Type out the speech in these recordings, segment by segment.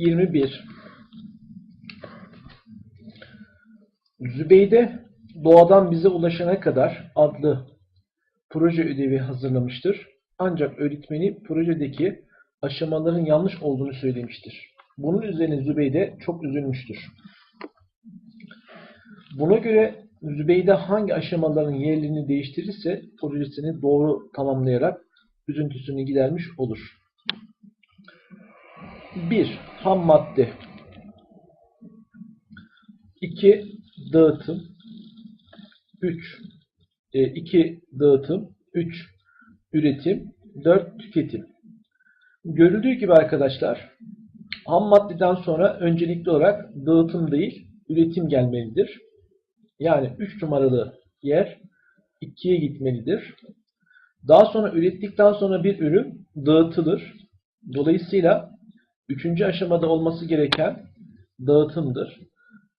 21 Zübeyde Doğadan Bize Ulaşana Kadar adlı proje ödevi hazırlamıştır. Ancak öğretmeni projedeki aşamaların yanlış olduğunu söylemiştir. Bunun üzerine Zübeyde çok üzülmüştür. Buna göre Zübeyde hangi aşamaların yerlerini değiştirirse projesini doğru tamamlayarak üzüntüsünü gidermiş olur. 1. Ham madde 2. Dağıtım 3. 2. Dağıtım 3. Üretim 4. Tüketim Görüldüğü gibi arkadaşlar ham maddeden sonra öncelikli olarak dağıtım değil üretim gelmelidir. Yani 3 numaralı yer 2'ye gitmelidir. Daha sonra ürettikten sonra bir ürün dağıtılır. Dolayısıyla üçüncü aşamada olması gereken dağıtımdır.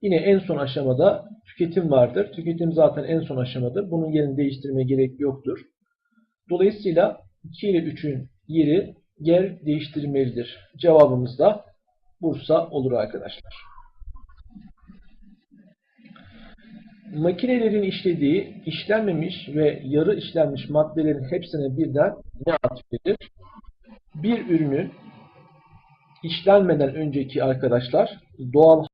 Yine en son aşamada tüketim vardır. Tüketim zaten en son aşamadır. Bunun yerini değiştirmeye gerek yoktur. Dolayısıyla 2 ile 3'ün yeri yer değiştirmelidir. Cevabımız da Bursa olur arkadaşlar. Makinelerin işlediği işlenmemiş ve yarı işlenmiş maddelerin hepsine birden ne ad verilir? Bir ürünün işlenmeden önceki arkadaşlar doğal